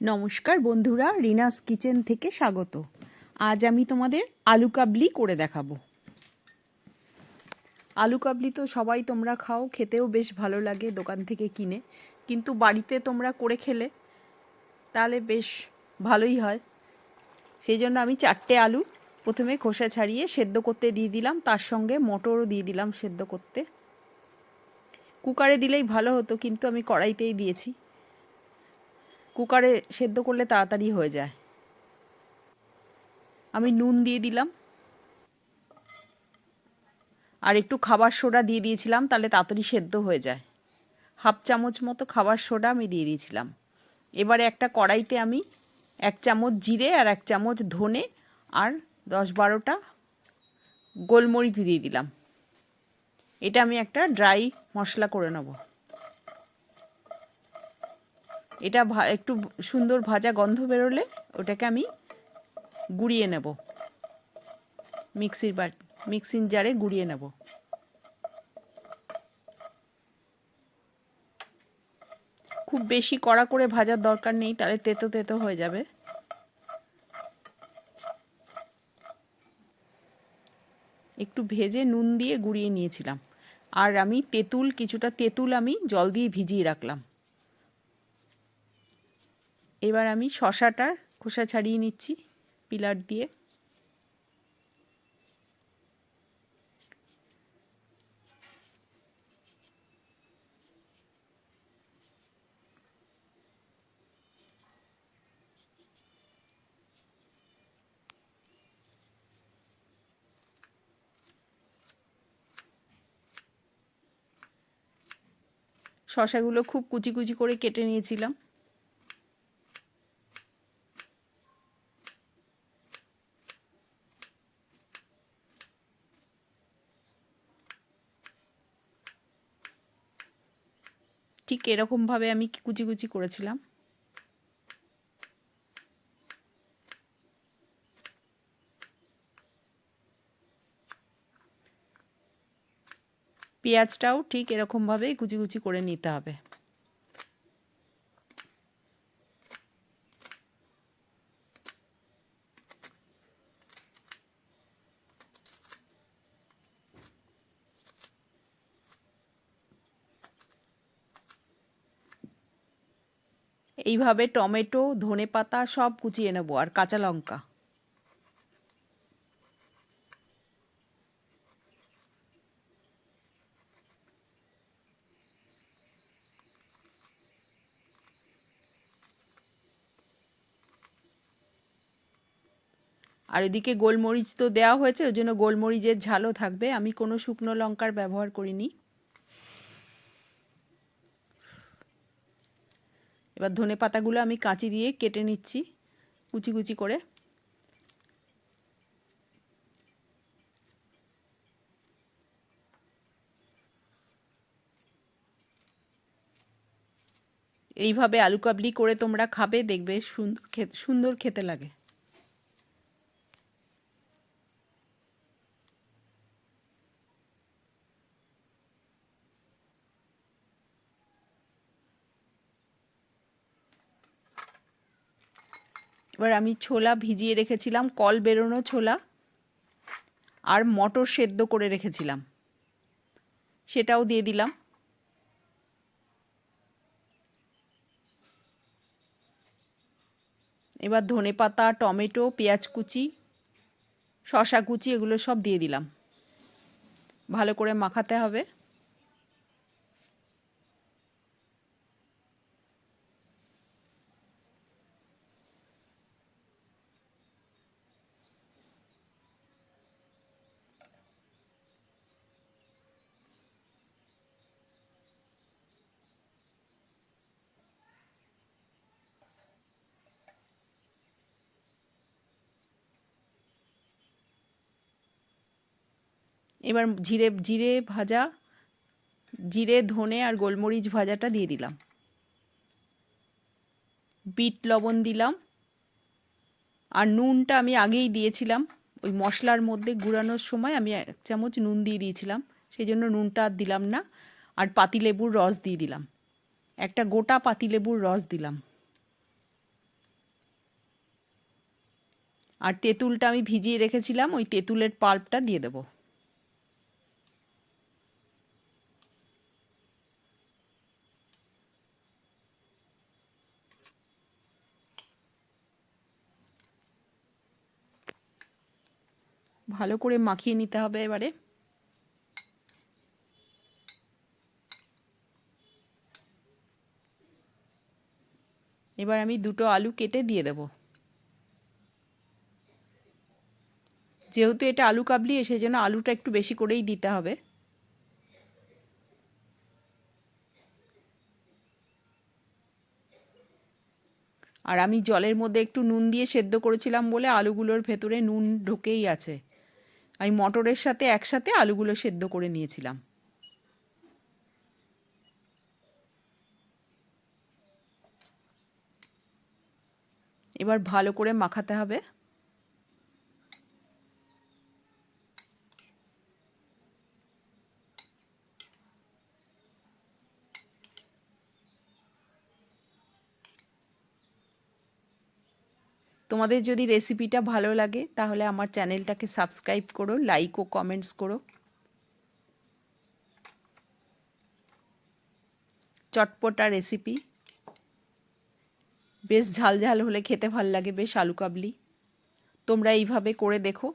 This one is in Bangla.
নমস্কার বন্ধুরা, রিনাস কিচেন থেকে স্বাগত। আজ আমি তোমাদের আলু কাবলি করে দেখাবো। আলু কাবলি তো সবাই তোমরা খাও, খেতেও বেশ ভালো লাগে দোকান থেকে কিনে। কিন্তু বাড়িতে তোমরা করে খেলে, তাহলে বেশ ভালোই হয়। সেই জন্য আমি চারটে আলু প্রথমে খোসা ছাড়িয়ে সেদ্ধ করতে দিয়ে দিলাম, তার সঙ্গে মটরও দিয়ে দিলাম সেদ্ধ করতে। কুকারে দিলেই ভালো হতো, কিন্তু আমি কড়াইতেই দিয়েছি। কুকারে সেদ্ধ করলে তাড়াতাড়ি হয়ে যায়। আমি নুন দিয়ে দিলাম। আর একটু খাবার সোডা দিয়ে দিয়েছিলাম, তাহলে তাড়াতাড়ি সেদ্ধ হয়ে যায়। হাফ চামচ মতো খাবার সোডা আমি দিয়ে দিয়েছিলাম। এবারে একটা কড়াইতে আমি এক চামচ জিরে আর এক চামচ ধনে আর দশ বারোটা গোলমরিচ দিয়ে দিলাম। এটা আমি একটা ড্রাই মশলা করে নেব। এটা একটু সুন্দর ভাজা গন্ধ বেরোলে ওটাকে আমি গুঁড়িয়ে নেব। মিক্সির বাট মিক্সিং জারে গুঁড়িয়ে নেব। খুব বেশি কড়া করে ভাজার দরকার নেই, তাহলে তেতো তেতো হয়ে যাবে। একটু ভেজে নুন দিয়ে গুঁড়িয়ে নিয়েছিলাম। আর আমি তেঁতুল, কিছুটা তেঁতুল আমি জল দিয়ে ভিজিয়ে রাখলাম। এবার আমি শশাটার খোসা ছাড়িয়ে নিচ্ছি পিলার দিয়ে। শশাগুলো খুব কুচি কুচি করে কেটে নিয়েছিলাম। ঠিক এরকমভাবে আমি কুচি কুচি করেছিলাম? পেঁয়াজটাও ঠিক এরকমভাবেই কুচি কুচি করে নিতে হবে। এইভাবে টমেটো ধনে পাতা সব কুচিয়ে নেব আর কাঁচা লঙ্কা। আর এদিকে গোলমরিচ তো দেওয়া হয়েছে, ওই জন্য গোলমরিচের ঝালও থাকবে। আমি কোনো শুকনো লঙ্কার ব্যবহার করিনি। এবার ধনে পাতাগুলো আমি কাঁচি দিয়ে কেটে নিচ্ছি, কুচি কুচি করে। এইভাবে আলু কাবলি করে তোমরা খাবে, দেখবে সুন্দর খেতে সুন্দর খেতে লাগে। এবার আমি ছোলা ভিজিয়ে রেখেছিলাম, কল বেরোনো ছোলা, আর মটর সেদ্ধ করে রেখেছিলাম। সেটাও দিয়ে দিলাম। এবার ধনে পাতা, টমেটো, পেঁয়াজ কুচি শশা কুচি, এগুলো সব দিয়ে দিলাম। ভালো করে মাখাতে হবে। এবার জিরে জিরে ভাজা, জিরে, ধনে আর গোলমরিচ ভাজাটা দিয়ে দিলাম। বিট লবণ দিলাম। আর নুনটা আমি আগেই দিয়েছিলাম। ওই মশলার মধ্যে গুঁড়ানোর সময় আমি এক চামচ নুন দিয়ে দিয়েছিলাম। সেই জন্য নুনটা আর দিলাম না। আর পাতিলেবুর রস দিয়ে দিলাম। একটা গোটা পাতিলেবুর রস দিলাম। আর তেঁতুলটা আমি ভিজিয়ে রেখেছিলাম। ওই তেঁতুলের পাল্পটা দিয়ে দেবো। ভালো করে মাখিয়ে নিতে হবে এবারে। এবার আমি দুটো আলু কেটে দিয়ে দেব। যেহেতু এটা আলু কাবলি সেই জন্য আলুটা একটু বেশি করেই দিতে হবে। আর আমি জলের মধ্যে একটু নুন দিয়ে সেদ্ধ করেছিলাম বলে আলুগুলোর ভেতরে নুন ঢোকেই আছে। আমি মটরের সাথে একসাথে আলুগুলো সেদ্ধ করে নিয়েছিলাম। এবার ভালো করে মাখাতে হবে। তোমাদের যদি রেসিপিটা ভালো লাগে, তাহলে আমার চ্যানেলটাকে সাবস্ক্রাইব করো লাইক ও কমেন্টস করো। চটপটা রেসিপি বেশ ঝাল ঝাল হলে খেতে ভালো লাগে, বেশ আলু কাবলি। তোমরা এইভাবে করে দেখো।